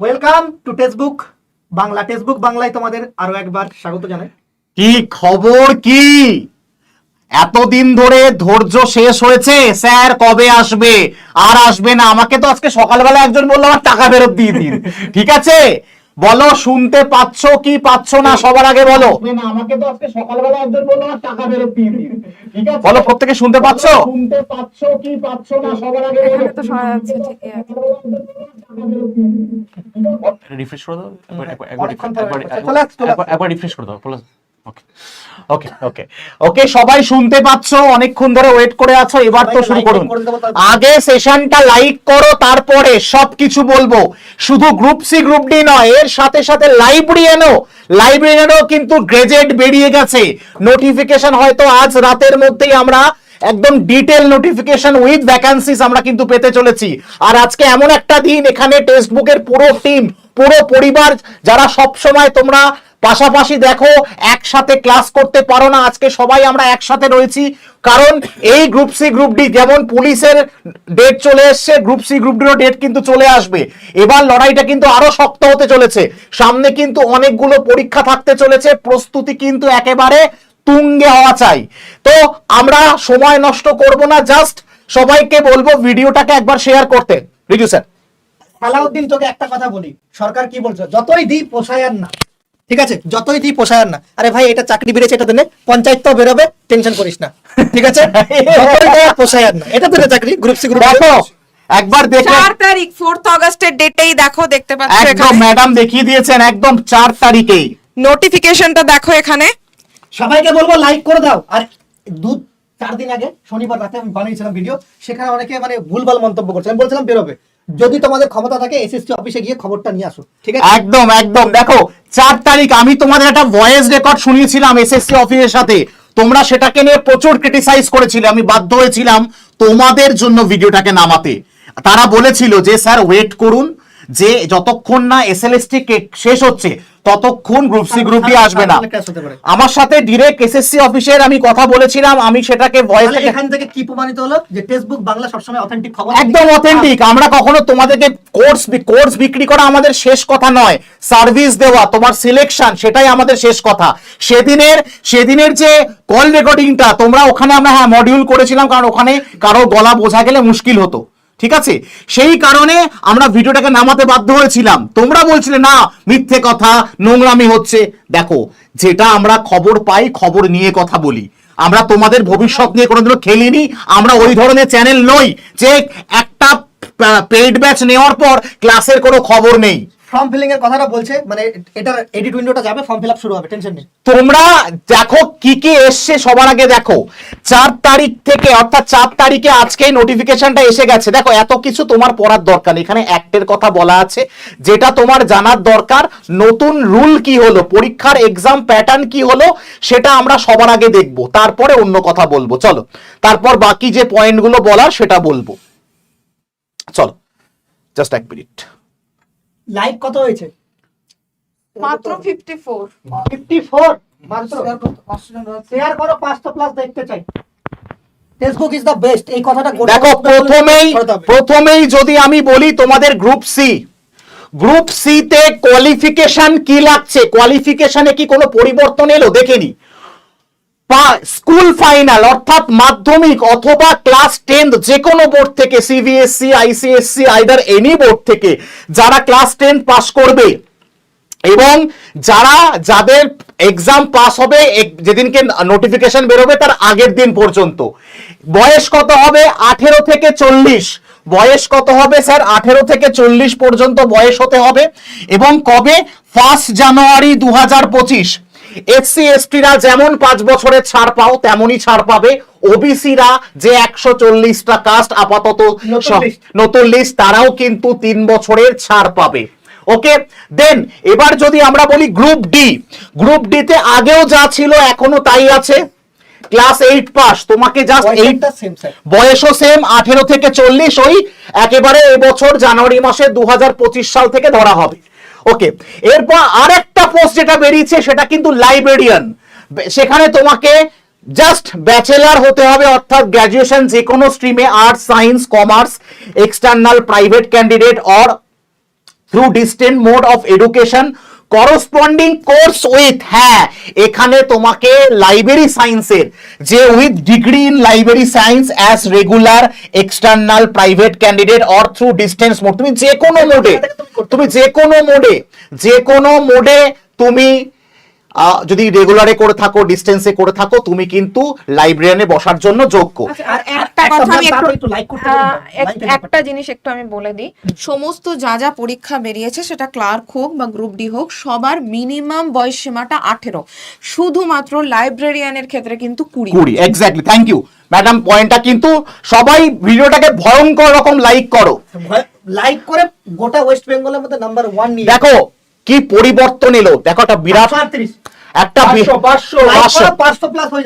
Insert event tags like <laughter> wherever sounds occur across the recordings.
Welcome to textbook Bangla textbook বাংলায় তোমাদের আরও একবার স্বাগত জানাই। কি খবর কি? এতদিন ধরে ধৈর্য শেষ হয়েছে, স্যার কবে আসবে? আর আসবে না। আমাকে তো আজকে সকালবেলা একজন বলল, আমার টাকা ফেরত দিয়ে দিন। ঠিক আছে? বলো শুনতে পাচ্ছ কি পাচ্ছ না সবার আগে বলো। আমাকে তো আজকে সকালবেলা একজন বলল আমার টাকা ফেরত দিয়ে দিন। ঠিক আছে? বলো প্রত্যেকে শুনতে পাচ্ছ? শুনতে পাচ্ছ কি পাচ্ছ না সবার আগে এখানে তো শোনা যাচ্ছে ঠিকই আছে। রিফ্রেশ করে দাও। একবার রিফ্রেশ করে দাও ওকে ওকে ওকে সবাই শুনতে পাচ্ছো অনেকক্ষণ ধরে ওয়েট করে আছো এবার তো শুরু করুন। আগে সেশনটা লাইক করো তারপরে সবকিছু বলব। শুধু গ্রুপ সি গ্রুপ ডি নয় এর সাথে সাথে লাইব্রেরিয়ানও লাইব্রেরিয়ানও কিন্তু গ্রেজেট বেরিয়ে গেছে। নোটিফিকেশন হয়তো আজ রাতের মধ্যেই আমরা একদম ডিটেল নোটিফিকেশন উইথ ভ্যাকান্সিস আমরা কিন্তু পেতে চলেছি। আর আজকে এমন একটা দিন এখানে টেক্সট বুকের পুরো টিম পুরো পরিবার যারা সব সময় তোমরা পাশাপাশি দেখো, একসাথে ক্লাস করতে পারো না। আজকে সবাই আমরা একসাথে রয়েছি। কারণ এই গ্রুপ সি গ্রুপ ডি যেমন পুলিশের ডেট চলে এসছে গ্রুপ সি গ্রুপ ডিরও ডেট কিন্তু চলে আসবে। এবার লড়াইটা কিন্তু আরও শক্ত হতে চলেছে। সামনে কিন্তু অনেকগুলো পরীক্ষা থাকতে চলেছে। প্রস্তুতি কিন্তু একেবারে তুঙ্গে হওয়া চাই। তো আমরা সময় নষ্ট করব না। জাস্ট সবাইকে বলব, ভিডিওটাকে একবার শেয়ার করতে। রিজু স্যার। সালাউদ্দিন, তোকে একটা কথা বলি। সরকার কি বলছে? যতই দিই পোষায়ার না। ঠিক আছে? যতই দিই পোষায়ার না। আরে ভাই এটা চাকরি বেড়েছে এটা দেনে পঞ্চায়েত তো বেরোবে টেনশন করিস না। ঠিক আছে? পোষায়ার না। এটা দেনে চাকরি গ্রুপ সি গ্রুপ দেখো একবার দেখে চার তারিখ ফোর্থ অগস্টের ডেটেই দেখো দেখতে পাচ্ছ একদম ম্যাডাম দেখিয়ে দিয়েছেন একদম চার তারিখেই। নোটিফিকেশনটা দেখো এখানে। সবাইকে বলব লাইক করে দাও। আর দু চার দিন আগে শনিবার রাতে আমি বানিয়েছিলাম ভিডিও সেখানে অনেকে মানে ভুলভাল মন্তব্য করছে। আমি বলছিলাম বেরোবে। যদি তোমাদের ক্ষমতা থাকে এসএসসি অফিসে গিয়ে খবরটা নিয়ে আসো, ঠিক আছে? একদম একদম। দেখো, চার তারিখ, আমি তোমাদের একটা ভয়েস রেকর্ড শুনিয়েছিলাম এসএসসি অফিসের সাথে। তোমরা সেটাকে নিয়ে প্রচুর ক্রিটিসাইজ করেছিলে, আমি বাধ্য হয়েছিলাম তোমাদের জন্য ভিডিওটাকে নামাতে। তারা বলেছিল যে, স্যার ওয়েট করুন যে যতক্ষণ না এসএলএসটি শেষ হচ্ছে ততক্ষণ গ্রুপ সি গ্রুপ ডি আসবে না। আমার সাথে ডিরেক্ট এসএসসি অফিসের আমি কথা বলেছিলাম আমি সেটাকে ভয়েস তাহলে এখান থেকে কি প্রমাণিত হলো? যে টেক্সটবুক বাংলা সবসময় অথেন্টিক খবর একদম অথেন্টিক আমরা কখনো তোমাদেরকে কোর্স কোর্স বিক্রি করা আমাদের শেষ কথা নয়। সার্ভিস দেওয়া তোমার সিলেকশন সেটাই আমাদের শেষ কথা। সেদিনের সেদিনের যে কল রেকর্ডিংটা তোমরা ওখানে আমরা হ্যাঁ মডিউল করেছিলাম কারণ ওখানে কারও গলা বোঝা গেলে মুশকিল হতো। ঠিক আছে? সেই কারণে আমরা ভিডিওটাকে নামাতে বাধ্য হয়েছিলাম। তোমরা বলছিলে, না, মিথ্যে কথা, নোংরামি হচ্ছে। দেখো, যেটা আমরা খবর পাই, খবর নিয়ে কথা বলি। আমরা তোমাদের ভবিষ্যৎ নিয়ে কোনোদিনও খেলিনি, আমরা ওই ধরনের চ্যানেল নই যে একটা পেইড ব্যাচ নেওয়ার পর ক্লাসের কোনো খবর নেই। ফর্ম ফিলিং এর কথাটা বলছে মানে এটার এডিট উইন্ডোটা যাবে ফর্ম ফিল আপ শুরু হবে টেনশন নেই। তোমরা দেখো কি কি এসছে সবার আগে দেখো। চার তারিখ থেকে, অর্থাৎ চার তারিখে আজকে নোটিফিকেশনটা এসে গেছে। দেখো, এত কিছু তোমার পড়ার দরকার। এখানে অ্যাক্টের কথা বলা আছে। যেটা তোমার জানার দরকার, নতুন রুল কি হলো, পরীক্ষার এক্সাম প্যাটার্ন কি হলো, সেটা আমরা সবার আগে দেখব। তারপরে অন্য কথা বলব। চলো, তারপর বাকি যে পয়েন্টগুলো বলার, সেটা বলব। চলো জাস্ট এক মিনিট লাইক কত হয়েছে? মাত্র ফিফটি ফোর ফিফটি ফোর মাত্র শেয়ার করো পাঁচটা প্লাস দেখতে চাই। ফেসবুক ইজ দ্য বেস্ট এই কথাটা দেখো প্রথমেই প্রথমেই যদি আমি বলি তোমাদের গ্রুপ সি গ্রুপ সি তে কোয়ালিফিকেশন কি লাগছে? কোয়ালিফিকেশনে কি কোনো পরিবর্তন এলো? দেখেনি স্কুল ফাইনাল, অর্থাৎ মাধ্যমিক অথবা ক্লাস টেন্থ যে কোনো বোর্ড থেকে CBSE ICSE either any board থেকে, যারা ক্লাস টেন্থ পাস করবে। এবং যারা, যাদের এক্সাম পাস হবে যেদিনকে নোটিফিকেশন বেরোবে, তার আগের দিন পর্যন্ত। বয়স কত হবে? আঠেরো থেকে চল্লিশ। বয়স কত হবে, স্যার? আঠেরো থেকে চল্লিশ পর্যন্ত বয়স হতে হবে। এবং কবে? ফার্স্ট জানুয়ারি দু হাজার পঁচিশ। এসসি এসটিরা যেমন পাঁচ বছরের ছাড় পাও তেমনই ছাড় পাবে। ওবিসিরা যে একশো চল্লিশটা কাস্ট আপাতত নতুন লিস্ট তারাও কিন্তু তিন বছরের ছাড় পাবে। ওকে দেন এবার যদি আমরা বলি গ্রুপ ডি গ্রুপ ডি তে আগেও যা ছিল এখনও তাই আছে। ক্লাস এইট পাস তোমাকে জাস্ট এইট। বয়সও সেম আঠেরো থেকে চল্লিশ ওই একেবারে এবছর জানুয়ারি মাসে দু হাজার পঁচিশ সাল থেকে ধরা হবে। ওকে এরপর আরেকটা পোস্ট যেটা বেরিয়েছে সেটা কিন্তু লাইব্রেরিয়ান সেখানে তোমাকে জাস্ট ব্যাচেলার হতে হবে, অর্থাৎ গ্র্যাজুয়েশন যে কোনো স্ট্রিমে arts science commerce external private candidate or through distant mode of education corresponding course with হ্যাঁ এখানে তোমাকে লাইব্রেরি সায়েন্সের যে with degree in library science as regular external private candidate or through distance mode তুমি যে কোনো মোডে তুমি যে কোনো মোডে যে কোনো মোডে তুমি যদি রেগুলারে করে থাকো ডিস্টেন্সে করে থাকো তুমি কিন্তু লাইব্রেরিয়ানে বসার জন্য যোগ্য। আচ্ছা, একটা জিনিস একটু আমি বলে দিই। সমস্ত যা যা পরীক্ষা বেরিয়েছে সেটা ক্লার্ক হোক বা গ্রুপ ডি হোক সবার মিনিমাম বয়স সীমাটা আঠেরো। শুধুমাত্র লাইব্রেরিয়ানের ক্ষেত্রে কিন্তু কুড়ি। কুড়ি এক্স্যাক্টলি থ্যাংক ইউ ম্যাডাম পয়েন্টটা কিন্তু সবাই ভিডিওটাকে ভয়ঙ্কর রকম লাইক করো। লাইক করে গোটা ওয়েস্ট বেঙ্গলের মধ্যে নাম্বার ওয়ান নিয়ে দেখো কি পরিবর্তন এলো? দেখো একটা বিরাট একটা হয়ে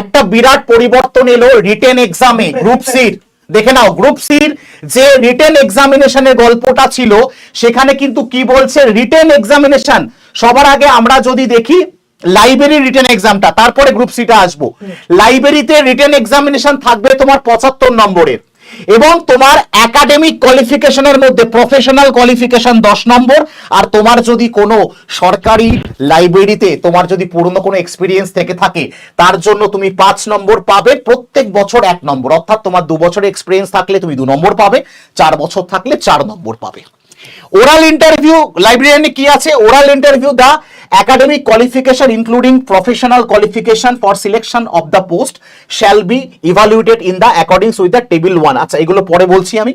একটা বিরাট পরিবর্তন এলো রিটেন এক্সামে গ্রুপ সির। দেখে নাও গ্রুপ সির যে রিটেন এক্সামিনেশনের গল্পটা ছিল সেখানে কিন্তু কি বলছে? Written examination. সবার আগে আমরা যদি দেখি লাইব্রেরি রিটেন এক্সামটা তারপরে গ্রুপ সিটা আসব। লাইব্রেরিতে রিটেন এক্সামিনেশন থাকবে তোমার পঁচাত্তর নম্বরের। এবং তোমার একাডেমিক কোয়ালিফিকেশনের মধ্যে প্রফেশনাল কোয়ালিফিকেশন দশ নম্বর, আর তোমার যদি কোনো সরকারি লাইব্রেরিতে তোমার যদি পুরনো কোনো এক্সপিরিয়েন্স থেকে থাকে, তার জন্য তুমি পাঁচ নম্বর পাবে প্রত্যেক বছর এক নম্বর। অর্থাৎ তোমার দু বছরের এক্সপিরিয়েন্স থাকলে তুমি দু নম্বর পাবে, চার বছর থাকলে চার নম্বর পাবে। ওরাল ইন্টারভিউ লাইব্রেরিয়ানে কি আছে? Oral interview the academic qualification including professional qualification for selection of the post shall be evaluated in the accordance with the table one আচ্ছা এগুলো পরে বলছি আমি।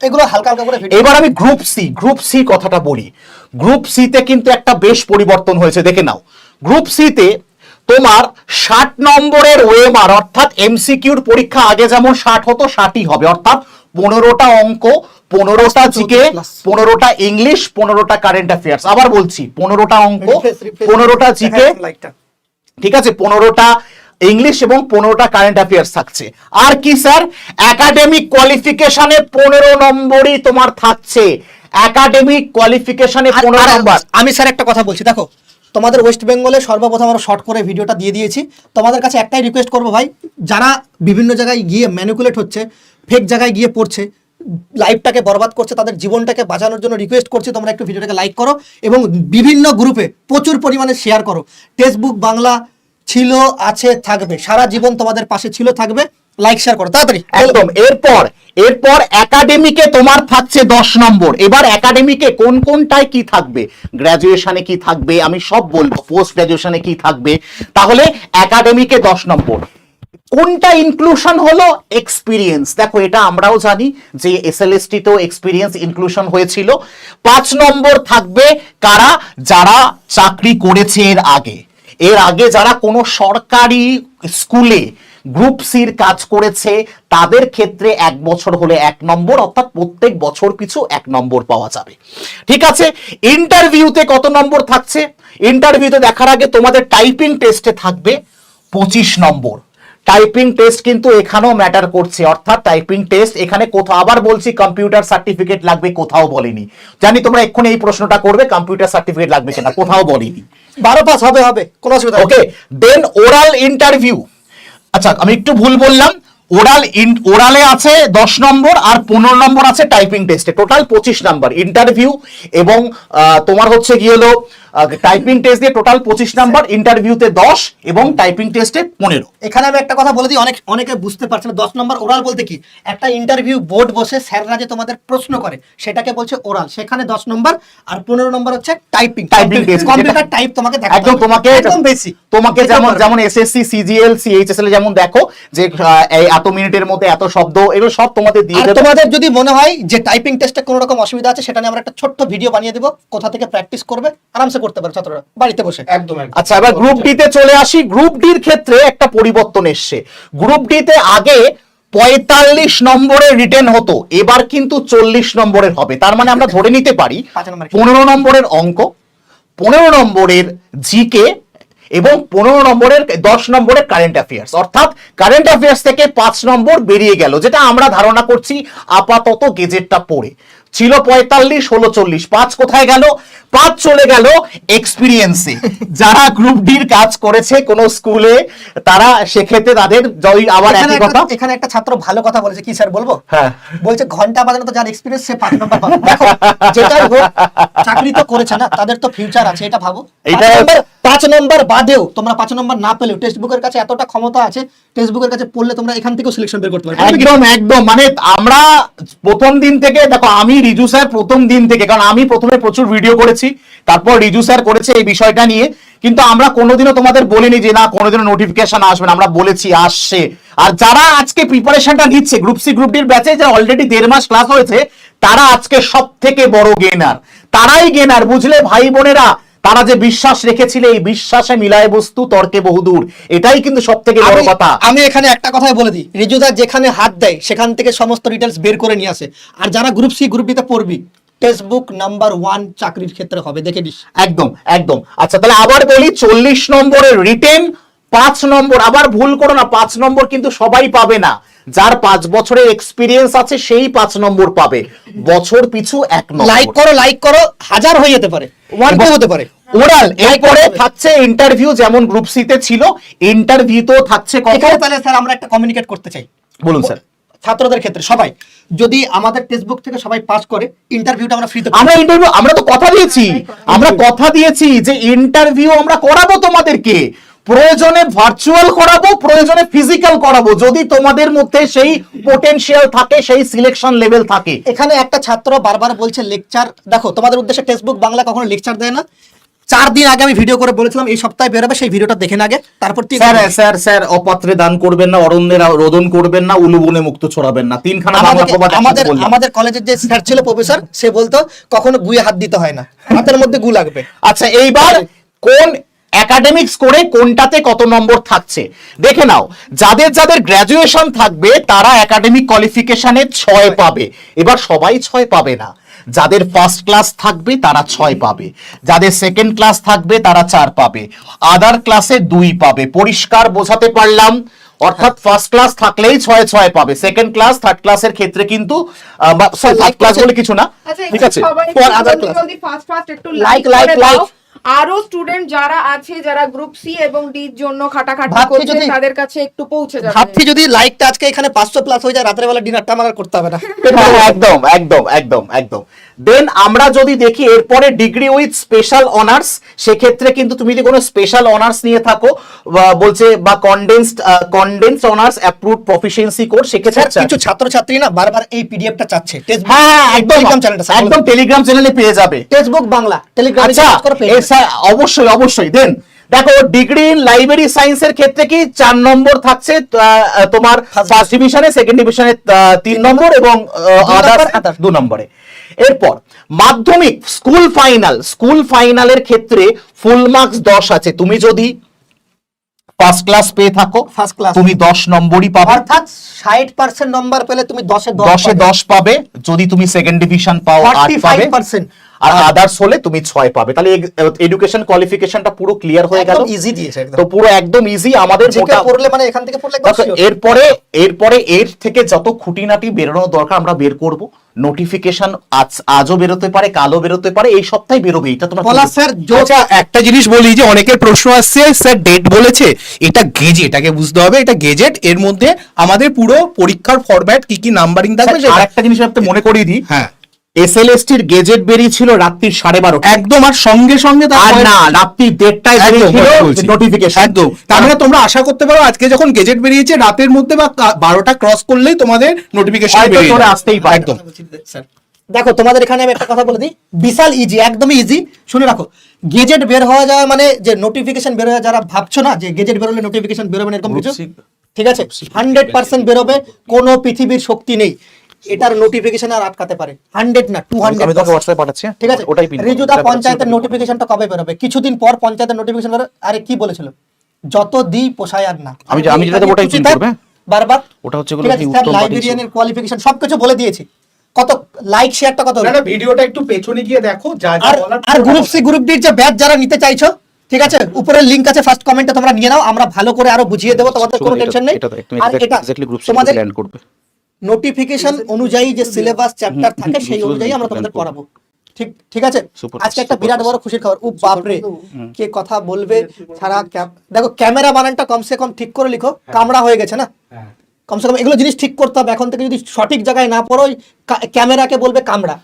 এগুলো হালকা হালকা করে এবার আমি গ্রুপ সি গ্রুপ সি কথাটা বলি। গ্রুপ সি তে কিন্তু একটা বেশ পরিবর্তন হয়েছে দেখে নাও। গ্রুপ সি তে তোমার ষাট নম্বরের ওয়েমার অর্থাৎ এমসিকিউর পরীক্ষা আগে যেমন ষাট হতো ষাটই হবে। অর্থাৎ পনেরোটা অঙ্ক পনেরোটা জিকে পনেরোটা ইংলিশ পনেরোটা কারেন্ট অ্যাফেয়ার্স আবার বলছি পনেরোটা অঙ্ক। পনেরোটা জিকে। ঠিক আছে পনেরোটা ইংলিশ এবং পনেরোটা কারেন্ট অ্যাফেয়ার্স থাকছে। আর কি স্যার? একাডেমিক কোয়ালিফিকেশনে পনেরো নম্বরই তোমার থাকছে। একাডেমিক কোয়ালিফিকেশনে পনেরো নম্বর। আমি স্যার একটা কথা বলছি দেখো। তোমাদের ওয়েস্ট বেঙ্গলে সর্বপ্রথম আমরা শর্ট করে ভিডিওটা দিয়ে দিয়েছি। তোমাদের কাছে একটাই রিকোয়েস্ট করব ভাই, যারা বিভিন্ন জায়গায় গিয়ে ম্যানিকুলেট হচ্ছে ফেক জায়গায় গিয়ে পড়ছে লাইফটাকে বরবাদ করছে, তাদের জীবনটাকে বাঁচানোর জন্য রিকোয়েস্ট করছি, তোমরা একটু ভিডিওটাকে লাইক করো এবং বিভিন্ন গ্রুপে প্রচুর পরিমাণে শেয়ার করো। ফেসবুক বাংলা ছিল, আছে, থাকবে। সারা জীবন তোমাদের পাশে ছিল, থাকবে। লাইক শেয়ার করো, তাড়াতাড়ি। একদম। এরপর এরপর একাডেমিকে তোমার থাকছে দশ নম্বর। এবার একাডেমিকে কোন কোনটায় কি থাকবে? গ্রাজুয়েশনে কি থাকবে? আমি সব বলব পোস্ট গ্রাজুয়েশনে কি থাকবে? তাহলে একাডেমিকে দশ নম্বর। কোনটা ইনক্লুশন হলো? এক্সপিরিয়েন্স দেখো, এটা আমরাও জানি যে এসএলএসটি তেও এক্সপিরিয়েন্স ইনক্লুশন হয়েছিল। পাঁচ নম্বর থাকবে কারা? যারা চাকরি করেছে এর আগে। এর আগে যারা কোনো সরকারি স্কুলে গ্রুপ সির কাজ করেছে তাদের ক্ষেত্রে এক বছর হলে এক নম্বর অর্থাৎ প্রত্যেক বছর পিছু এক নম্বর পাওয়া যাবে। ঠিক আছে? ইন্টারভিউতে কত নম্বর থাকছে? ইন্টারভিউতে দেখার আগে তোমাদের টাইপিং টেস্টে থাকবে পঁচিশ নম্বর। টাইপিং টেস্ট কিন্তু এখানেও ম্যাটার করছে অর্থাৎ টাইপিং টেস্ট এখানে কোথাও আবার বলছি কম্পিউটার সার্টিফিকেট লাগবে কোথাও বলেনি। জানি তোমরা এক্ষুনি এই প্রশ্নটা করবে কম্পিউটার সার্টিফিকেট লাগবে কিনা কোথাও বলেনি। বারো পাস হবে হবে কোনো অসুবিধা। ওকে দেন ওরাল ইন্টারভিউ আচ্ছা আমি একটু ভুল বললাম। ওরাল ওরালে আছে দশ নম্বর আর পনেরো নম্বর আছে টাইপিং টেস্টে টোটাল পঁচিশ নম্বর ইন্টারভিউ এবং তোমার হচ্ছে কি হলো টাইপিং টেস্ট দিয়ে টোটাল পঁচিশ নাম্বার ইন্টারভিউতে দশ এবং টাইপিং টেস্টে পনেরো। এখানে আমি একটা কথা বলে দিই অনেক অনেকে বুঝতে পারছে না। দশ নম্বর ওরাল বলতে কি? একটা ইন্টারভিউ বোর্ড বসে স্যাররা যে তোমাদের প্রশ্ন করে সেটাকে বলছে ওরাল সেখানে দশ নম্বর আর পনেরো নম্বর হচ্ছে টাইপিং test, কম্পিউটার টাইপ তোমাকে একদম তোমাকে একদম বেশি তোমাকে যেমন যেমন এসএসসি সিজিএল সিএইচএসএল যেমন দেখো যে এত মিনিটের মধ্যে এত শব্দ এগুলো সব তোমাদের দিয়ে তোমাদের যদি মনে হয় যে টাইপিং টেস্টে কোনো রকম অসুবিধা আছে সেটা নিয়ে আমরা একটা ছোট্ট ভিডিও বানিয়ে দেবো। কোথা থেকে প্র্যাকটিস করবে? আরামসে করতে পারবে ছাত্ররা বাড়িতে বসে। একদম একদম। আচ্ছা এবার গ্রুপ ডি তে চলে আসি। গ্রুপ ডির ক্ষেত্রে একটা পরিবর্তন এসছে। গ্রুপ ডি তে আগে পঁয়তাল্লিশ নম্বরের রিটেন হতো এবার কিন্তু চল্লিশ নম্বরের হবে। তার মানে আমরা ধরে নিতে পারি পনেরো নম্বরের অঙ্ক পনেরো নম্বরের জিকে এবং পনেরো নম্বরের দশ নম্বরের কারেন্ট অ্যাফেয়ার্স অর্থাৎ কারেন্ট অ্যাফেয়ার্স থেকে পাঁচ নম্বর বেরিয়ে গেল যেটা আমরা ধারণা করছি আপাতত গেজেটটা পড়ে। ছিল পঁয়তাল্লিশ হলো চল্লিশ। পাঁচ কোথায় গেল? পাঁচ চলে গেল এক্সপিরিয়েন্সে যারা গ্রুপ ডির কাজ করেছে কোন স্কুলে তারা সেক্ষেত্রে তাদের জয় আবার একই কথা। এখানে একটা ছাত্র ভালো কথা বলেছে। কি স্যার বলব? হ্যাঁ। বলছে ঘণ্টা বাজানো তো যার এক্সপিরিয়েন্স সে পাঁচ নম্বর পাবে। দেখো যেটাই হোক চাকরি তো করেছে না তাদের তো ফিউচার আছে এটা ভাবো। পাঁচ এটা- নম্বর পাঁচ নম্বর বাদেও তোমরা পাঁচ নম্বর না পেলেও টেক্সট বুকের কাছে এতটা ক্ষমতা আছে টেক্সট বুকের কাছে পড়লে তোমরা এখান থেকেও সিলেকশন বের করতে পারবে। একদম একদম। মানে আমরা প্রথম দিন থেকে দেখো আমি রিজু স্যার প্রথম দিন থেকে, কারণ আমি প্রথমে প্রচুর ভিডিও করেছি, তারপর রিজু স্যার করেছে এই বিষয়টা নিয়ে। কিন্তু আমরা কোনোদিনও তোমাদের বলিনি যে না, কোনোদিনও নোটিফিকেশন আসবে না, আমরা বলেছি আসছে। আর যারা আজকে প্রিপারেশনটা নিচ্ছে গ্রুপ সি গ্রুপ ডির ব্যাচে যে অলরেডি দেড় মাস ক্লাস হয়েছে, তারা আজকে সব থেকে বড় গেনার তারাই গেনার বুঝলে? ভাই বোনেরা তারা যে বিশ্বাস রেখেছিল এই বিশ্বাসে মিলায় বস্তু তর্কে বহুদূর। এটাই কিন্তু সব থেকে বড় কথা। আমি এখানে একটা কথাই বলে দিই। রিজুদা যেখানে হাত দেয় সেখান থেকে সমস্ত ডিটেলস বের করে নিয়ে আসে। আর যারা গ্রুপ সি গ্রুপ ডিতে পড়বি টেক্সট বুক নাম্বার ওয়ান চাকরির ক্ষেত্রে হবে দেখে নিস। একদম একদম। আচ্ছা তাহলে আবার বলি চল্লিশ নম্বরের রিটেন পাঁচ নম্বর আবার ভুল করো না পাঁচ নম্বর কিন্তু সবাই পাবে না। যার পাঁচ বছরের এক্সপিরিয়েন্স আছে সেই পাঁচ নম্বর পাবে। বছর পিছু এক নম্বর। লাইক করো লাইক করো হাজার হয়ে যেতে পারে ওয়ান হতে পারে। ওরাল এরপরে থাকছে ইন্টারভিউ যেমন গ্রুপ সি তে ছিল ইন্টারভিউতেও থাকছে এখানে তাহলে স্যার আমরা একটা কমিউনিকেট করতে চাই। বলুন স্যার ছাত্রদের ক্ষেত্রে সবাই যদি আমাদের টেক্সট থেকে সবাই পাস করে ইন্টারভিউটা আমরা ফ্রিতে আমরা ইন্টারভিউ আমরা তো কথা দিয়েছি আমরা কথা দিয়েছি যে ইন্টারভিউ আমরা করাবো তোমাদেরকে। প্রয়োজনে ভার্চুয়াল করাবো প্রয়োজনে ফিজিক্যাল করাবো। যদি তোমাদের মধ্যে সেই পোটেনশিয়াল থাকে সেই সিলেকশন লেভেল থাকে। এখানে একটা ছাত্র বারবার বলছে লেকচার দেখো তোমাদের উদ্দেশ্যে টেক্সট বাংলা কখনো লেকচার দেয় না। চার দিন আগে আমি ভিডিও করে বলেছিলাম এই সপ্তাহে বেরোবে সেই ভিডিওটা দেখে আগে তারপর স্যার স্যার স্যার অপাত্রে দান করবেন না অরণ্যের রোদন করবেন না উলুবনে মুক্ত ছড়াবেন না। তিনখানা আমাদের আমাদের কলেজের যে স্যার ছিল প্রফেসর সে বলতো কখনো গুয়ে হাত দিতে হয় না। হাতের মধ্যে গু লাগবে। আচ্ছা এইবার কোন একাডেমিক্স করে কোনটাতে কত নম্বর থাকছে? দেখে নাও যাদের যাদের গ্র্যাজুয়েশন থাকবে তারা একাডেমিক কোয়ালিফিকেশনে ছয় পাবে। এবার সবাই ছয় পাবে না। যাদের ফার্স্ট ক্লাস থাকবে তারা ছয় পাবে। যাদের সেকেন্ড ক্লাস থাকবে তারা চার পাবে। আদার ক্লাসে দুই পাবে। পরিষ্কার বোঝাতে পারলাম? অর্থাৎ ফার্স্ট ক্লাস থাকলেই ছয় ছয় পাবে। সেকেন্ড ক্লাস থার্ড ক্লাসের ক্ষেত্রে কিন্তু থার্ড ক্লাস বলে কিছু না। আচ্ছা ঠিক আছে. জলদি ফাস্ট ফাস্ট একটু Like, লাইক আরও স্টুডেন্ট যারা আছে যারা গ্রুপ সি এবং ডি জন্য খাটাখাটি করছে তাদের কাছে একটু পৌঁছে যাবে। ভাবছি যদি লাইকটা আজকে এখানে পাঁচশো প্লাস হয়ে যায় রাতের বেলা ডিনারটা আমার করতে হবে না। একদম একদম একদম একদম। দেন আমরা যদি দেখি এরপরে ডিগ্রি উইথ স্পেশাল অনার্স সেক্ষেত্রে কিন্তু তুমি যদি কোনো স্পেশাল অনার্স নিয়ে থাকো বলছে বা condensed condensed honours approved proficiency course সেক্ষেত্রে কিছু ছাত্রছাত্রী না বারবার এই পিডিএফটা চাচ্ছে। হ্যাঁ একদম টেলিগ্রাম একদম টেলিগ্রাম চ্যানেলে পেয়ে যাবে। টেক্সট বুক বাংলা টেলিগ্রাম আচ্ছা অবশ্যই অবশ্যই। দেন দেখো ডিগ্রি ইন লাইব্রেরি সায়েন্সের ক্ষেত্রে কি চার নম্বর থাকছে তোমার ফার্স্ট ডিভিশনে সেকেন্ড ডিভিশনে তিন নম্বর এবং আদার্স। দু নম্বরে। এরপর মাধ্যমিক স্কুল ফাইনাল স্কুল ফাইনালের ক্ষেত্রে ফুল মার্কস দশ আছে। তুমি যদি ফার্স্ট ক্লাস পেয়ে থাকো ফার্স্ট ক্লাস তুমি দশ নম্বরই পাবে। অর্থাৎ ষাট পার্সেন্ট নম্বর পেলে তুমি দশে দশে দশ পাবে। যদি তুমি সেকেন্ড ডিভিশন পাও আট পাবে। 45% আর আদার্স হলে তুমি ছয় পাবে। তাহলে এডুকেশন কোয়ালিফিকেশনটা পুরো ক্লিয়ার হয়ে গেল। ইজি দিয়েছে তো পুরো একদম ইজি আমাদের পড়লে মানে এখান থেকে পড়লে। এরপরে এরপরে এর থেকে যত খুঁটিনাটি বেরোনো দরকার আমরা বের করব। নোটিফিকেশন আজ আজও বেরোতে পারে কালও বেরোতে পারে এই সপ্তাহে বেরোবে এটা তোমার পলাশ স্যার আচ্ছা একটা জিনিস বলি যে অনেকের প্রশ্ন আসছে স্যার ডেট বলেছে এটা গেজেট এটাকে বুঝতে হবে এটা গেজেট এর মধ্যে আমাদের পুরো পরীক্ষার ফরম্যাট কি কি নাম্বারিং থাকবে আর একটা জিনিস আপনি মনে করিয়ে দিই। হ্যাঁ। এসএলএসটির গেজেট বেরিয়েছিল রাত্রির সাড়ে বারোটা একদম আর সঙ্গে সঙ্গে তার আর না রাত্রি দেড়টায়। নোটিফিকেশন একদম। তার মানে তোমরা আশা করতে পারো আজকে যখন গেজেট বেরিয়েছে রাতের মধ্যে বা বারোটা ক্রস করলেই তোমাদের নোটিফিকেশন। আসতেই পারে। একদম। দেখো তোমাদের এখানে আমি একটা কথা বলে দিই। বিশাল ইজি একদমই ইজি শুনে রাখো গেজেট বের হওয়া যাওয়া মানে যে নোটিফিকেশন বের হয়ে যারা ভাবছ না যে গেজেট বেরোলে নোটিফিকেশন বেরোবে না এরকম কিছু ঠিক আছে? হান্ড্রেড পার্সেন্ট বেরোবে কোনো পৃথিবীর শক্তি নেই। এটার নোটিফিকেশন আর আটকাতে পারে। হান্ড্রেড না টু আমি হান্ড্রেড তোমাকে হোয়াটসঅ্যাপে পাঠাচ্ছি হ্যাঁ? ঠিক আছে? ওটাই রিজুদা পঞ্চায়েতের নোটিফিকেশনটা কবে বেরোবে? কিছুদিন পর পঞ্চায়েতের নোটিফিকেশন আরে কি বলেছিল? যত দি পোষায় আর না। আমি আমি যেটা ওটাই থাক, করবে? বারবার। ওটা হচ্ছে কি উত্তম লাইব্রেরিয়ানের কোয়ালিফিকেশন সবকিছু বলে দিয়েছি। কত লাইক শেয়ারটা কত? না না ভিডিওটা একটু পেছনে গিয়ে দেখো যা যা আর আর গ্রুপ সি গ্রুপ ডির যে ব্যাচ যারা নিতে চাইছো ঠিক আছে? উপরের লিংক আছে ফার্স্ট কমেন্টে তোমরা নিয়ে নাও আমরা ভালো করে আরও বুঝিয়ে দেবো তোমাদের কোনো টেনশন নেই। আর এটা তোমাদের land করবে। নোটিফিকেশন অনুযায়ী যে সিলেবাস চ্যাপ্টার থাকে সেই অনুযায়ী আমরা তোমাদের পড়াবো। ঠিক ঠিক আছে? আজকে একটা বিরাট বড় খুশির খবর। ও বাপরে! কে কথা বলবে ছাড়া দেখো ক্যামেরা বানানটা কমসে কম ঠিক করে লিখো। হ্যাঁ। কামড়া হয়ে গেছে না? হ্যাঁ। কমসে কম এগুলো জিনিস ঠিক করতে হবে। এখন থেকে যদি সঠিক জায়গায় না পড়ো ক্যামেরাকে বলবে কামড়া।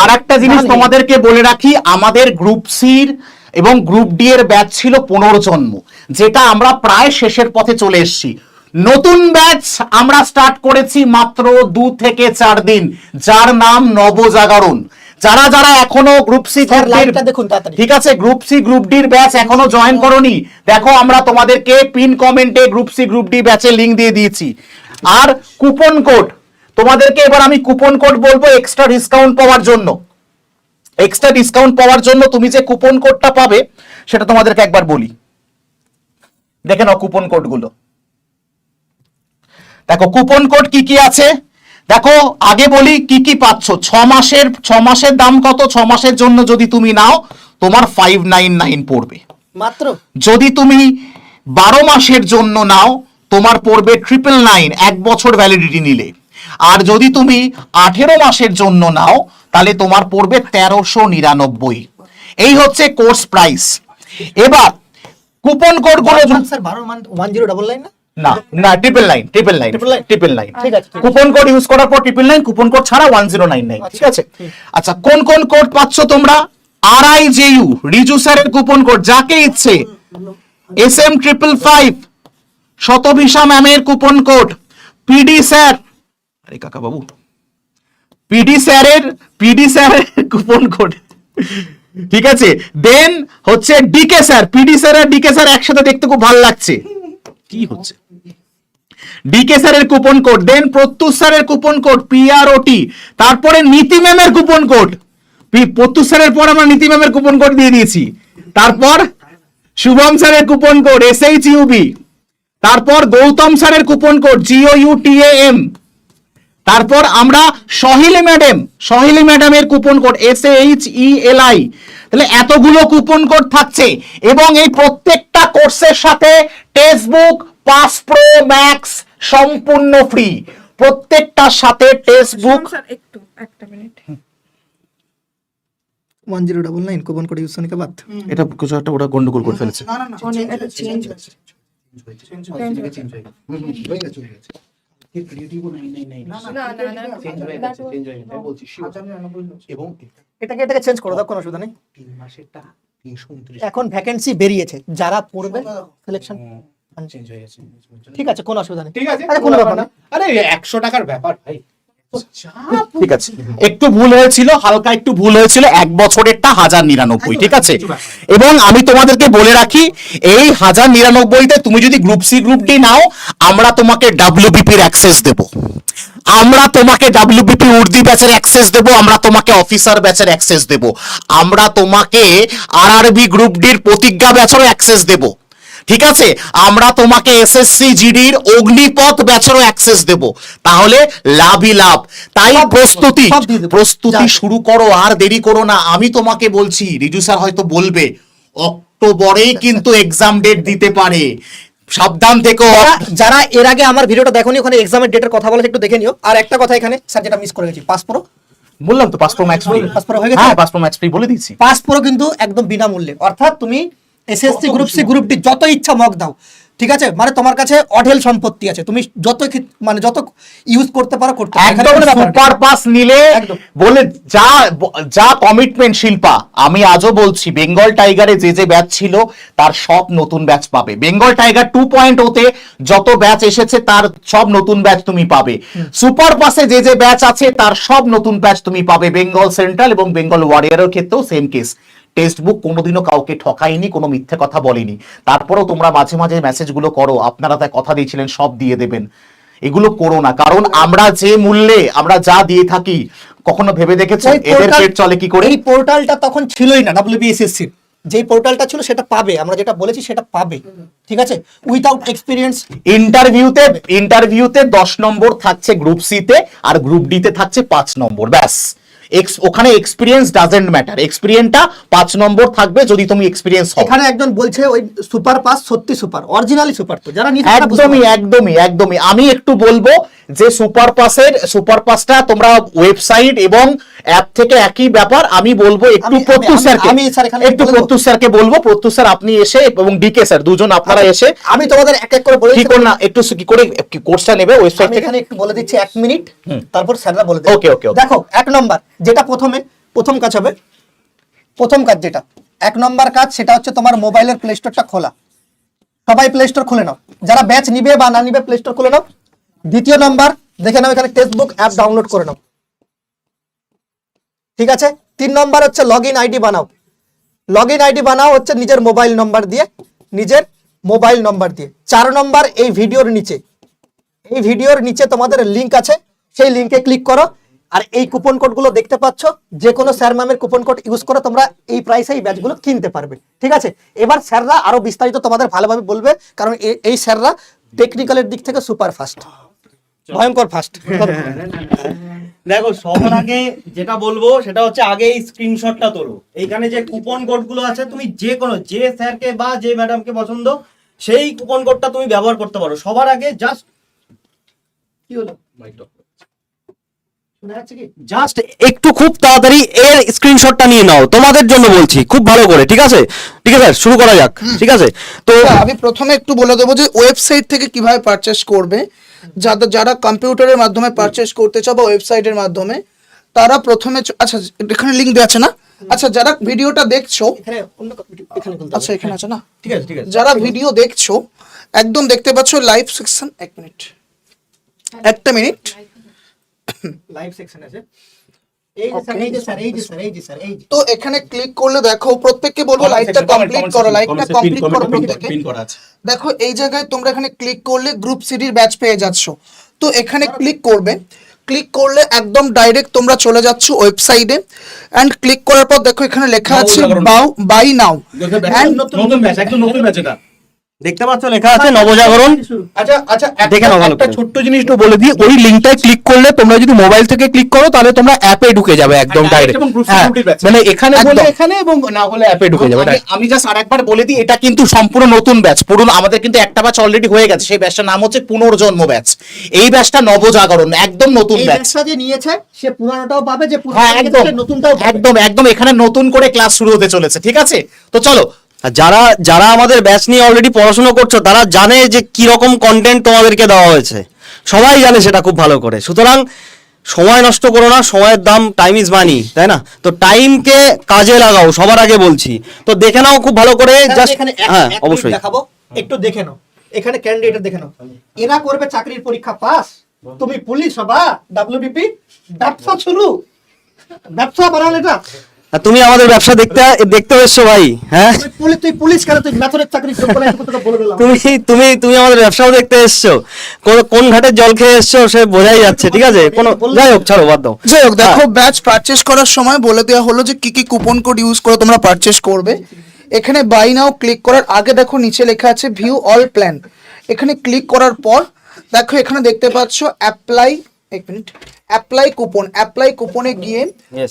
আর একটা জিনিস তোমাদেরকে বলে রাখি আমাদের গ্রুপ সির এবং গ্রুপ ডি এর ব্যাচ ছিল পুনর্জন্ম যেটা আমরা প্রায় শেষের পথে চলে এসেছি। নতুন ব্যাচ আমরা স্টার্ট করেছি মাত্র দু থেকে চার দিন যার নাম নবজাগরণ। যারা যারা এখনও গ্রুপ সি দেখুন ঠিক আছে গ্রুপ সি গ্রুপ ডির ব্যাচ এখনও জয়েন করনি। দেখো আমরা তোমাদেরকে পিন কমেন্টে গ্রুপ সি গ্রুপ ডি ব্যাচের লিংক দিয়ে দিয়েছি। আর কুপন কোড তোমাদেরকে এবার আমি কুপন কোড বলব এক্সট্রা ডিসকাউন্ট পাওয়ার জন্য। এক্সট্রা ডিসকাউন্ট পাওয়ার জন্য তুমি যে কুপন কোডটা পাবে সেটা তোমাদেরকে একবার বলি। দেখে নাও কুপন কোডগুলো দেখো কুপন কোড কি কি আছে? দেখো আগে বলি কি কি পাচ্ছ? ছ মাসের ছ মাসের দাম কত? ছ মাসের জন্য যদি তুমি নাও তোমার ফাইভ নাইন নাইন পড়বে। মাত্র? যদি তুমি বারো মাসের জন্য নাও তোমার পড়বে ট্রিপল নাইন এক বছর ভ্যালিডিটি নিলে। আর যদি তুমি আঠেরো মাসের জন্য নাও তাহলে তোমার পড়বে তেরোশো নিরানব্বই। এই হচ্ছে কোর্স প্রাইস এবার কুপন কোডগুলো স্যার বারো মান ওয়ান জিরো ডাবল নাইন না? না না triple nine triple nine? Triple nine ঠিক আছে। কুপন কোড ইউজ করার পর ট্রিপল নাইন কুপন কোড ছাড়া ওয়ান জিরো নাইন নাইন ঠিক আছে? আচ্ছা কোন কোন কোড পাচ্ছ তোমরা? R I J U Riju স্যারের কুপন কোড যাকে ইচ্ছে। S M triple five Shatabhisha ম্যামের কুপন কোড পিডি স্যার আরে কাকা বাবু। পিডি স্যারের পিডি স্যারের কুপন কোড ঠিক আছে? দেন হচ্ছে ডিকে স্যার পিডি স্যার আর ডিকে স্যার একসাথে দেখতে খুব ভালো লাগছে। কি হচ্ছে? ডিকে স্যারের কুপন কোড দেন প্রত্যুষ স্যারের কুপন কোড পিআরওটি তারপরে নীতি ম্যামের কুপন কোড প্রত্যুষ স্যারের পর আমরা নীতি ম্যামের কুপন কোড দিয়ে দিয়েছি। তারপর শুভম স্যারের coupon code S H U B তারপর গৌতম স্যারের coupon code G O U T M তারপর আমরা সহিলি ম্যাডাম সহিলি ম্যাডামের coupon code S H E L I তাহলে এতগুলো কুপন কোড থাকছে এবং এই প্রত্যেকটা কোর্সের সাথে text book pass pro max সম্পূর্ণ ফ্রি। প্রত্যেকটার সাথে টেক্সট বুক স্যার একটু একটা minute. One zero double nine coupon code use কে বাদ। এটা কিছু একটা ওটা গন্ডগোল করে ফেলেছে চেঞ্জ এবং এটাকে এটাকে চেঞ্জ করো দাও কোনো অসুবিধা নেই। তিন মাসেরটা এখন ভ্যাকেন্সি বেরিয়েছে যারা পড়বে সিলেকশন চেঞ্জ হয়ে গেছে। ঠিক আছে কোনো অসুবিধা নেই। ঠিক আছে কোনো ব্যাপার না। আরে একশো টাকার ব্যাপার ভাই। ঠিক আছে। একটু ভুল হয়েছিল হালকা একটু ভুল হয়েছিল এক বছরেরটা হাজার নিরানব্বই ঠিক আছে? এবং আমি তোমাদেরকে বলে রাখি এই হাজার নিরানব্বইতে তুমি যদি গ্রুপ সি গ্রুপ ডি নাও আমরা তোমাকে ডাব্লিউবিপির অ্যাক্সেস দেব। আমরা তোমাকে ডাব্লিউবিপি উর্দি ব্যাচের অ্যাক্সেস দেব আমরা তোমাকে অফিসার ব্যাচের অ্যাক্সেস দেব। আমরা তোমাকে আরআরবি গ্রুপ ডির প্রতিজ্ঞা ব্যাচেরও অ্যাক্সেস দেব। ঠিক আছে? আমরা তোমাকে এসএসসি জিডির অগ্নিপথ ব্যাচেরও অ্যাক্সেস দেব। তাহলে লাভই লাভ। তাই প্রস্তুতি। প্রস্তুতি শুরু করো আর দেরি করো না। আমি তোমাকে বলছি রিজু স্যার হয়তো বলবে অক্টোবরেই কিন্তু এক্সাম ডেট দিতে পারে। সাবধান থেকো। যারা- যারা এর আগে আমার ভিডিওটা দেখোনি ওখানে এক্সামের ডেটের কথা বলে একটু দেখে নিও। আর একটা কথা এখানে স্যার যেটা মিস করে গেছি পাস প্রো বললাম তো passport max free pass pro হয়ে গেছে? হ্যাঁ পাসপোর্ট ম্যাক্স ফ্রি বলে দিচ্ছি পাস প্রো কিন্তু একদম বিনামূল্যে। অর্থাৎ তুমি SSC group C group D যত ইচ্ছা মক দাও। ঠিক আছে? মানে তোমার কাছে অঢেল সম্পত্তি আছে। তুমি যত মানে যত ইউজ করতে পারো করতে পারো। একদম। সুপার পাস নিলে বলে যা যা কমিটমেন্ট শিল্পা আমি আজও বলছি বেঙ্গল টাইগারে যে যে ব্যাচ ছিল তার সব নতুন ব্যাচ পাবে। বেঙ্গল টাইগার টু পয়েন্ট ওতে যত ব্যাচ এসেছে তার সব নতুন ব্যাচ তুমি পাবে। সুপার পাসে যে যে ব্যাচ আছে তার সব নতুন ব্যাচ তুমি পাবে। বেঙ্গল সেন্ট্রাল এবং বেঙ্গল ওয়ারিয়ারের ক্ষেত্রেও সেম কেস টেক্সট বুক কোনোদিনও কাউকে ঠকায়নি কোনো মিথ্যে কথা বলেনি। তারপরেও তোমরা মাঝে মাঝে মেসেজগুলো করো আপনারা তাই কথা দিয়েছিলেন সব দিয়ে দেবেন। এগুলো করো না কারণ আমরা যে মূল্যে আমরা যা দিয়ে থাকি কখনো ভেবে দেখেছ? এদের পেট চলে কি করে? এই পোর্টালটা তখন ছিলই না ডাব্লিউবিএসএসসি যেই পোর্টালটা ছিল সেটা পাবে। আমরা যেটা বলেছি সেটা পাবে। ঠিক আছে? উইথাউট এক্সপিরিয়েন্স ইন্টারভিউতে ইন্টারভিউতে দশ নম্বর থাকছে গ্রুপ সি তে আর গ্রুপ ডি তে থাকছে পাঁচ নম্বর ব্যাস। এক্স ওখানে এক্সপিরিয়েন্স ডাজেন্ট ম্যাটার এক্সপিরিয়েন্সটা পাঁচ নম্বর থাকবে যদি তুমি এক্সপিরিয়েন্স হও। এখানে একজন বলছে ওই সুপার পাস সত্যি সুপার অরিজিনালি সুপার তো। যারা একদমই একদমই একদমই। আমি একটু বলব যে সুপার পাসের সুপার পাসটা তোমরা ওয়েবসাইট এবং অ্যাপ থেকে একই ব্যাপার। আমি বলব একটু আমি- স্যারকে। আমি স্যার এখানে একটু বলব। প্রত্যুষ স্যারকে বলব। প্রত্যুষ স্যার আপনি এসে এবং ডিকে স্যার দুজন আপনারা এসে আমি তোমাদের এক এক করে বলে কি। করে না একটু কি করে কোর্সটা নেবে ওয়েবসাইট থেকে? এখানে একটু বলে দিচ্ছি এক মিনিট। তারপর স্যাররা বলে দেবে। ওকে ওকে. দেখো এক নম্বর। যেটা প্রথমে, প্রথম কাজ হবে, প্রথম কাজ যেটা, এক নম্বর কাজ সেটা হচ্ছে তোমার মোবাইলের প্লে স্টোরটা খোলা। সবাই প্লে স্টোর খুলে নাও। যারা ব্যাচ নিবে বা না নিবে প্লে স্টোর খুলে নাও। দ্বিতীয় নাম্বার, দেখে নাও এখানে টেক্সটবুক অ্যাপ ডাউনলোড করে নাও। ঠিক আছে? তিন নম্বর হচ্ছে লগ আইডি বানাও। লগ আইডি বানাও হচ্ছে নিজের মোবাইল নম্বর দিয়ে, নিজের মোবাইল নম্বর দিয়ে। চার নম্বর, এই ভিডিওর নিচে। এই ভিডিওর নিচে তোমাদের লিংক আছে। সেই লিংকে ক্লিক করো। আর এই কুপন কোডগুলো দেখতে পাচ্ছ যে কোনো স্যার ম্যামের কুপন কোড ইউজ করে তোমরা এই প্রাইসে এই ব্যাচগুলো কিনতে পারবে। ঠিক আছে? এবার স্যাররা আরও বিস্তারিত তোমাদের ভালোভাবে বলবে কারণ এই স্যাররা টেকনিক্যালের দিক থেকে সুপার ফাস্ট ভয়ঙ্কর ফাস্ট <laughs> দেখো সবার আগে যেটা বলব সেটা হচ্ছে আগে এই স্ক্রিনশটটা তোলো। এইখানে যে কুপন কোডগুলো আছে তুমি যে কোনো যে স্যারকে বা যে ম্যাডামকে পছন্দ সেই কুপন কোডটা তুমি ব্যবহার করতে পারো। সবার আগে জাস্ট কি হলো? শোনা যাচ্ছে কি জাস্ট একটু খুব তাড়াতাড়ি এর স্ক্রিনশটটা নিয়ে নাও। তোমাদের জন্য বলছি খুব ভালো করে ঠিক আছে? ঠিক আছে শুরু করা যাক ঠিক আছে? তো আচ্ছা, আমি প্রথমে একটু বলে দেবো যে ওয়েবসাইট থেকে কীভাবে পারচেস করবে। যাদের যারা কম্পিউটারের মাধ্যমে পারচেস করতে চাও বা ওয়েবসাইটের মাধ্যমে তারা প্রথমে আচ্ছা এখানে লিঙ্ক দেওয়া আছে না? আচ্ছা যারা ভিডিওটা দেখছ। আচ্ছা এখানে আছে না? ঠিক আছে ঠিক আছে। যারা ভিডিও দেখছ একদম দেখতে পাচ্ছ লাইভ সেকশন এক মিনিট একটা মিনিট লাইভ সেকশন আছে। তো এখানে ক্লিক করলে দেখো প্রত্যেককে বলব লাইভটা কমপ্লিট করো লাইভটা কমপ্লিট করো প্রত্যেকে দেখো এই জায়গায় তোমরা এখানে ক্লিক করলে গ্রুপ সিডির ব্যাচ পেয়ে যাচ্ছ। তো এখানে ক্লিক করবে। ক্লিক করলে একদম ডাইরেক্ট তোমরা চলে যাচ্ছ ওয়েবসাইটে অ্যান্ড ক্লিক করার পর দেখো এখানে লেখা আছে বাই নাও নতুন ব্যাচ একদম নতুন ব্যাচ এটা। দেখতে পাচ্ছ? লেখা আছে নবজাগরণ। আচ্ছা আচ্ছা একটা- দেখে নাও ভালো একটা। ছোট্ট জিনিস একটু বলে দিই ওই লিঙ্কটায় ক্লিক করলে তোমরা যদি মোবাইল থেকে ক্লিক করো তাহলে তোমরা অ্যাপে ঢুকে যাবে একদম ডাইরেক্ট security batch। মানে এখানে বলে এখানে এবং না হলে অ্যাপে ঢুকে যাবে। আমি- আমি জাস্ট আরেকবার বলে দিই এটা কিন্তু সম্পূর্ণ নতুন ব্যাচ পুরো আমাদের কিন্তু একটা ব্যাচ অলরেডি হয়ে গেছে। সেই ব্যাচটার নাম হচ্ছে পুনর্জন্ম ব্যাচ এই ব্যাচটা নবজাগরণ একদম নতুন ব্যাচ ব্যাচটা যে নিয়েছে সে পুরানোটাও পাবে যে পুরনো হ্যাঁ একদম। নতুনটাও একদম একদম। এখানে নতুন করে ক্লাস শুরু হতে চলেছে ঠিক আছে? তো চলো যারা যারা আমাদের ব্যাচ নিয়ে অলরেডি পড়াশোনা করছ তারা জানে যে কি রকম কন্টেন্ট তোমাদেরকে দেওয়া হয়েছে। সবাই জানে সেটা খুব ভালো করে। সুতরাং সময় নষ্ট করো না সময়ের দাম টাইম ইজ মানি তাই না? তো টাইমকে কাজে লাগাও সবার আগে বলছি। তো দেখে নাও খুব ভালো করে জাস্ট এখানে হ্যাঁ অবশ্যই। দেখাবো। একটু দেখে নাও। এখানে ক্যান্ডিডেট দেখে নাও। এরা করবে চাকরির পরীক্ষা পাস তুমি পুলিশ হবা ডাব্লিউবিপি ব্যবসা শুরু। ব্যবসা বানান এটা আর তুমি আমাদের ব্যবসা দেখতে দেখতে এসছো ভাই হ্যাঁ? তুই পুলিশ তুই পুলিশ কেন? তুই মেথরের চাকরি তুমি তুমি তুমি আমাদের ব্যবসাও দেখতে এসছো। কোন- কোন ঘাটের জল খেয়ে এসছো সে বোঝাই যাচ্ছে ঠিক আছে? কোনো যাই হোক ছাড়ো বাদ দাও। যাই হোক দেখো। ব্যাচ পারচেস করার সময় বলে দেওয়া হলো যে কি কি কুপন কোড ইউজ করে তোমরা পারচেস করবে। এখানে বাই নাও ক্লিক করার আগে দেখো নিচে লেখা আছে ভিউ অল প্ল্যান এখানে ক্লিক করার পর দেখো এখানে দেখতে পাচ্ছ অ্যাপ্লাই এক মিনিট। অ্যাপ্লাই কুপন অ্যাপ্লাই কুপনে গিয়ে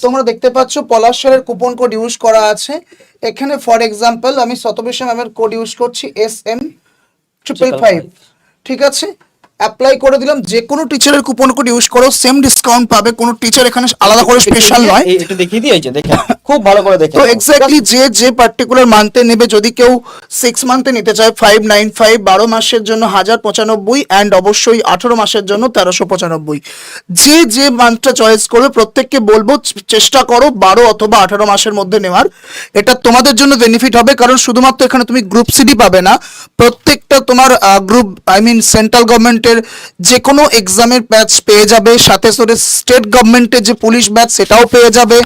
তোমরা দেখতে পাচ্ছ পলাশারের কুপন কোড ইউজ করা আছে। এখানে ফর এক্সাম্পল আমি শতবিশ্ব ম্যামের কোড ইউজ করছি এস এম ট্রিপল ফাইভ ঠিক আছে? অ্যাপ্লাই করে দিলাম যে কোনো টিচারের কুপন কোড ইউজ করো সেম ডিসকাউন্ট পাবে কোনো টিচার এখানে আলাদা করে স্পেশাল নয়। এই- এটা দেখিয়ে দিয়ে যে দেখে খুব ভালো করে দেখে তো এক্স্যাক্টলি যে যে পার্টিকুলার মান্থে নেবে যদি কেউ সিক্স মান্থে নিতে চায় ফাইভ নাইন ফাইভ বারো মাসের জন্য হাজার পঁচানব্বই অ্যান্ড অবশ্যই আঠারো মাসের জন্য তেরোশো পঁচানব্বই। যে যে মান্থটা চয়েস করবে প্রত্যেককে বলব চেষ্টা করো বারো অথবা আঠারো মাসের মধ্যে নেওয়ার। এটা তোমাদের জন্য বেনিফিট হবে কারণ শুধুমাত্র এখানে তুমি গ্রুপ সিডি পাবে না। প্রত্যেকটা তোমার গ্রুপ আই মিন সেন্ট্রাল গভর্নমেন্টের যে কোনো এক্সামের ব্যাচ পেয়ে যাবে, সাথে সাথে স্টেট গভর্নমেন্টের যে পুলিশ ব্যাচ সেটাও পেয়ে যাবে।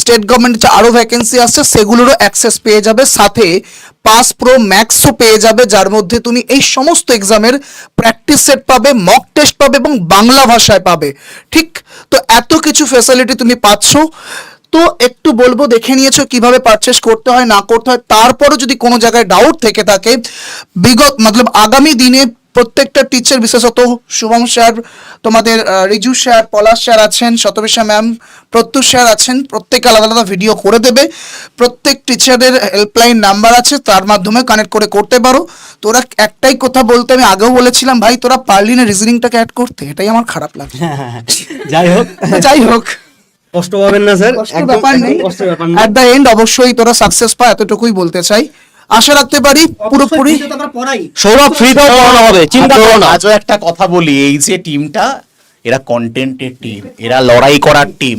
স্টেট গভর্নমেন্টের যে আরও ভ্যাকেন্সি আসছে সেগুলোরও অ্যাক্সেস পেয়ে যাবে। সাথে পাস প্রো ম্যাক্সও পেয়ে যাবে, যার মধ্যে তুমি এই সমস্ত এক্সামের প্র্যাকটিস সেট পাবে মক টেস্ট পাবে এবং বাংলা ভাষায় পাবে। ঠিক? তো এত কিছু ফ্যাসিলিটি তুমি পাচ্ছ। তো একটু বলব দেখে নিয়েছো কীভাবে পারচেস করতে হয় না করতে হয়। তারপরও যদি কোনো জায়গায় ডাউট থেকে থাকে বিগত মতলব আগামী দিনে প্রত্যেকটা টিচার বিশেষত শুভম স্যার তোমাদের রিজু স্যার পলাশ স্যার আছেন শতবিশা ম্যাম প্রত্যুষ স্যার আছেন প্রত্যেকে আলাদা আলাদা ভিডিও করে দেবে। প্রত্যেক টিচারের হেল্পলাইন নাম্বার আছে তার মাধ্যমে কানেক্ট করে করতে পারো। তোরা একটাই কথা বলতে আমি আগেও বলেছিলাম ভাই তোরা পারলি না রিজনিংটাকে অ্যাড করতে এটাই আমার খারাপ লাগে <laughs> যাই হোক। যাই হোক। কষ্ট পাবেন না স্যার। কষ্ট ব্যাপার নেই। অ্যাট দ্য এন্ড অবশ্যই তোরা সাকসেস পা এতটুকুই বলতে চাই। আশা রাখতে পারি পুরোপুরি সৌরভ ফ্রিতেও পড়ানো হবে চিন্তা করো না। আজও একটা কথা বলি এই যে টিমটা এরা কন্টেন্টের টিম এরা লড়াই করার টিম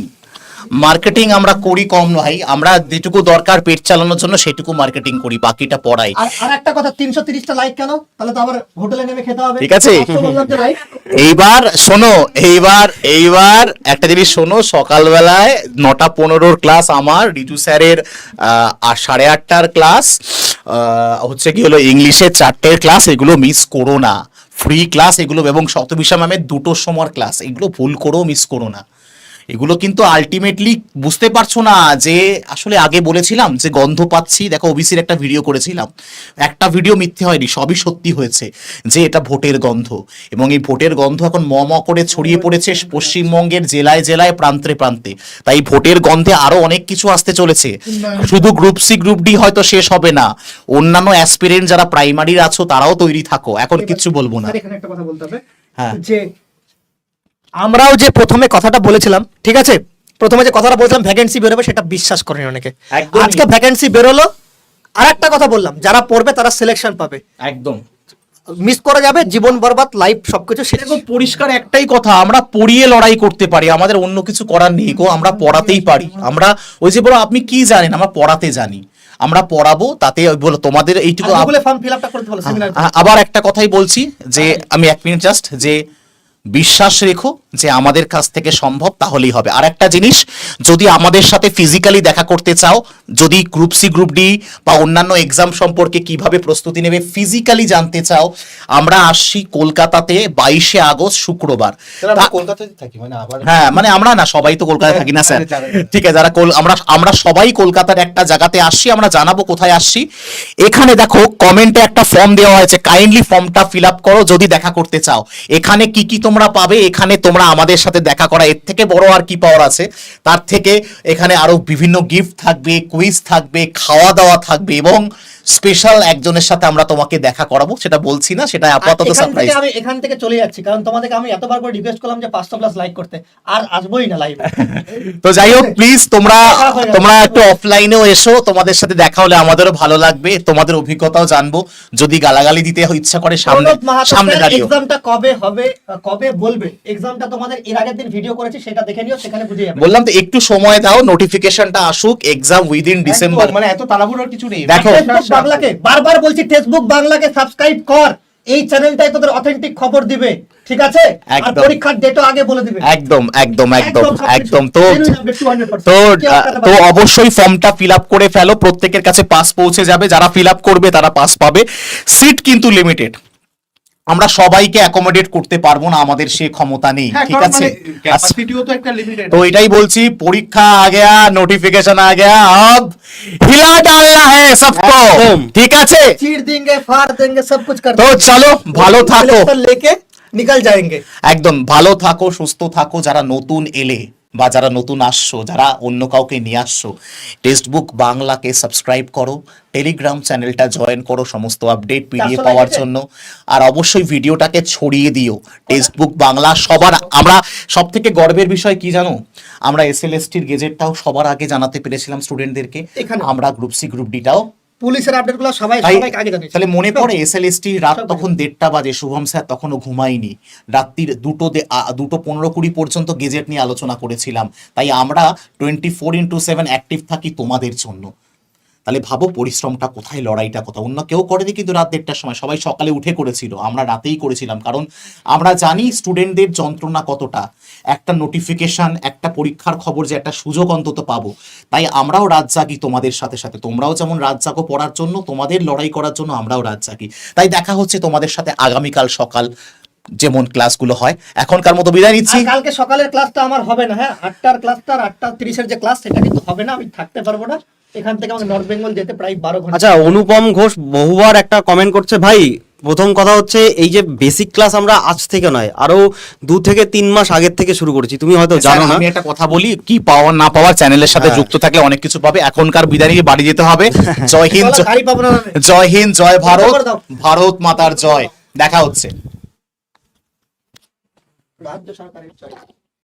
মার্কেটিং আমরা করি কম ভাই আমরা যেটুকু দরকার পেট চালানোর জন্য সেটুকু মার্কেটিং করি বাকিটা পড়াই। আর আর একটা কথা তিনশো তিরিশটা লাইক কেন? তাহলে তো আবার হোটেলে নেমে খেতে হবে। ঠিক আছে। এইবার শোনো এইবার এইবার একটা জিনিস শোনো সকালবেলায় নটা পনেরোর ক্লাস আমার রিজু স্যারের সাড়ে আটটার ক্লাস আহ, হচ্ছে কি হলো ইংলিশের চারটের ক্লাস এগুলো মিস করো না। ফ্রি ক্লাস এগুলো এবং শতবিশা ম্যামের দুটো সময় ক্লাস এগুলো ভুল করেও মিস করো না। এগুলো কিন্তু আলটিমেটলি বুঝতে পারছ না যে আসলে আগে বলেছিলাম যে গন্ধ পাচ্ছি। দেখো ওবিসির একটা ভিডিও করেছিলাম। একটা ভিডিও মিথ্যে হয়নি সবই সত্যি হয়েছে যে এটা ভোটের গন্ধ। এবং এই ভোটের গন্ধ এখন ম ম করে ছড়িয়ে পড়েছে পশ্চিমবঙ্গের জেলায় জেলায় প্রান্তে প্রান্তে। তাই ভোটের গন্ধে আরও অনেক কিছু আসতে চলেছে। শুধু গ্রুপ সি গ্রুপ ডি হয়তো শেষ হবে না। অন্যান্য অ্যাসপিরেন্ট যারা প্রাইমারির আছো তারাও তৈরি থাকো। এখন কিছু বলব না। এখানে একটা কথা বলতে হবে। হ্যাঁ। যে আমরাও যে প্রথমে কথাটা বলেছিলাম ঠিক আছে? প্রথমে যে কথাটা বলেছিলাম ভ্যাকেন্সি বেরোবে সেটা বিশ্বাস করেনি অনেকে। আজকে ভ্যাকেন্সি বেরোলো আর একটা কথা বললাম যারা পড়বে তারা সিলেকশন পাবে। একদম। মিস করা যাবে জীবন বরবাদ লাইফ সবকিছু সেটা দেখো পরিষ্কার একটাই কথা আমরা পড়িয়ে লড়াই করতে পারি আমাদের অন্য কিছু করার নেই গো আমরা পড়াতেই পারি। আমরা ওই যে বলো আপনি কি জানেন? আমরা পড়াতে জানি। আমরা পড়াবো তাতে বলো তোমাদের এইটুকু আবার একটা কথাই বলছি যে আমি এক মিনিট জাস্ট যে বিশ্বাস রেখো যে আমাদের কাছ থেকে সম্ভব তাহলেই হবে। আর একটা জিনিস যদি আমাদের সাথে ফিজিক্যালি দেখা করতে চাও যদি গ্রুপ সি গ্রুপ ডি বা অন্যান্য এক্সাম সম্পর্কে কীভাবে প্রস্তুতি নেবে ফিজিক্যালি জানতে চাও আমরা আসছি কলকাতাতে বাইশে আগস্ট শুক্রবার। মানে হ্যাঁ মানে আমরা না সবাই তো কলকাতায় থাকি না স্যার। ঠিক আছে যারা আমরা আমরা সবাই কলকাতার একটা জায়গাতে আসছি আমরা জানাব কোথায় আসছি। এখানে দেখো কমেন্টে একটা ফর্ম দেওয়া হয়েছে কাইন্ডলি ফর্মটা ফিল আপ করো যদি দেখা করতে চাও। এখানে কি কি তোমরা পাবে, এখানে তোমরা আমাদের সাথে দেখা করা, এর থেকে বড় আর কি পাওয়ার আছে? তার থেকে এখানে আরও বিভিন্ন গিফট থাকবে কুইজ থাকবে, খাওয়া দাওয়া থাকবে এবং স্পেশাল একজনের সাথে আমরা তোমাকে দেখা করাবো সেটা বলছি না সেটা আপাতত সারপ্রাইজ আমি এখান থেকে চলে যাচ্ছি কারণ তোমাদেরকে আমি এতবার করে রিকোয়েস্ট করলাম যে পাঁচশো প্লাস লাইক করতে আর আসবোই না লাইভ <laughs> তো যাই হোক প্লিজ তোমরা। <laughs> তোমরা একটু অফলাইনেও এসো তোমাদের সাথে দেখা হলে আমাদেরও ভালো লাগবে তোমাদের অভিজ্ঞতাও জানব যদি গালাগালি দিতে ইচ্ছা করে সামনে সামনে দাঁড়িয়ে এক্সামটা কবে হবে কবে বলবে? এক্সামটা তোমাদের এর আগের দিন ভিডিও করেছি সেটা দেখে নিও সেখানে বুঝে যাবে। বললাম তো একটু সময় দাও নোটিফিকেশনটা আসুক এক্সাম উইদিন ডিসেম্বর মানে এত তাড়াহুড়োর কিছু নেই। দেখো বাংলাকে বারবার বলছি ফেসবুক বাংলাকে সাবস্ক্রাইব কর। এই চ্যানেলটাই তোদের অথেন্টিক খবর দিবে। ঠিক আছে? আর পরীক্ষার ডেটও আগে বলে দিবে। একদম একদম একদম একদম তো বেরিয়ে যাবে 200% তো তো অবশ্যই ফর্মটা ফিলআপ করে ফেলো। প্রত্যেকের কাছে পাস পৌঁছে যাবে। যারা ফিলআপ করবে তারা পাস পাবে। সিট কিন্তু লিমিটেড আমরা সবাইকে অ্যাকোমোডেট করতে পারবো না আমাদের সে ক্ষমতা নেই হ্যাঁ ঠিক কারণ আছে মানে ক্যাপাসিটিও তো একটা লিমিটেড तो এটাই বলছি পরীক্ষা आ गया नोटिफिकेशन आ गया अब हिला डालना है सबको একদম। ঠিক আছে चीर देंगे फाड़ देंगे सब कुछ कर তো देंगे। চলো ভালো থাকো Selection लेके निकल जाएंगे একদম ভালো থাকো সুস্থ থাকো যারা নতুন এলে বা যারা নতুন আসছো যারা অন্য কাউকে নিয়ে আসছো টেক্সট বুক বাংলাকে সাবস্ক্রাইব করো টেলিগ্রাম চ্যানেলটা জয়েন করো সমস্ত আপডেট পিডিএফ পাওয়ার জন্য। আর অবশ্যই ভিডিওটাকে ছড়িয়ে দিও টেক্সট বুক বাংলা সবার আমরা সব থেকে গর্বের বিষয় কি জানো? আমরা এস এল এস টির গেজেটটাও সবার আগে জানাতে পেরেছিলাম স্টুডেন্টদেরকে আমরা গ্রুপ সি গ্রুপ ডিটাও পুলিশের আপডেটগুলো সবাই সবাই আগে জানিয়েছে। তাহলে মনে পড়ে এসএলএসটি রাত তখন দেড়টা বাজে শুভম স্যার তখনও ঘুমায়নি। রাত্রির দুটো দুটো পনেরো কুড়ি পর্যন্ত গেজেট নিয়ে আলোচনা করেছিলাম। তাই আমরা twenty four into seven active থাকি তোমাদের জন্য। তাহলে ভাবো পরিশ্রমটা কোথায়, লড়াইটা কোথায়। অন্য কেউ করেনি কিন্তু রাত দেড়টার সময়। সবাই সকালে উঠে করেছিল। আমরা রাতেই করেছিলাম। কারণ আমরা জানি স্টুডেন্টদের যন্ত্রণা কতটা। একটা নোটিফিকেশন, একটা পরীক্ষার খবর যে একটা সুযোগ অন্তত পাবো। তাই আমরাও রাত জাগি তোমাদের সাথে সাথে। তোমরাও যেমন রাত জাগো পড়ার জন্য, তোমাদের লড়াই করার জন্য আমরাও রাত জাগি। তাই দেখা হচ্ছে তোমাদের সাথে আগামীকাল সকাল যেমন ক্লাসগুলো হয়। এখনকার মতো বিদায় নিচ্ছি। কালকে সকালের ক্লাসটা আমার হবে না হ্যাঁ? আটটার ক্লাসটা আর আটটা তিরিশের যে ক্লাস, সেটা কিন্তু হবে না। আমি থাকতে পারব না। এখান থেকে আমাকে নর্থ বেঙ্গল যেতে প্রায় বারো ঘণ্টা। আচ্ছা অনুপম ঘোষ বহুবার একটা কমেন্ট করছে ভাই প্রথম কথা হচ্ছে এই যে বেসিক ক্লাস আমরা আজ থেকে নয় আরও দু থেকে তিন মাস আগের থেকে শুরু করেছি। তুমি হয়তো জানো না। আমি একটা কথা বলি কি পাওয়ার না পাওয়ার চ্যানেলের সাথে হ্যাঁ। যুক্ত থাকলে অনেক কিছু পাবে। এখনকার বিদায় নিয়ে বাড়ি যেতে হবে। <laughs> জয় হিন্দ। জয় হিন্দ জয় ভারত। ভারত। মাতার জয়। দেখা হচ্ছে। রাজ্য সরকারের চয়েস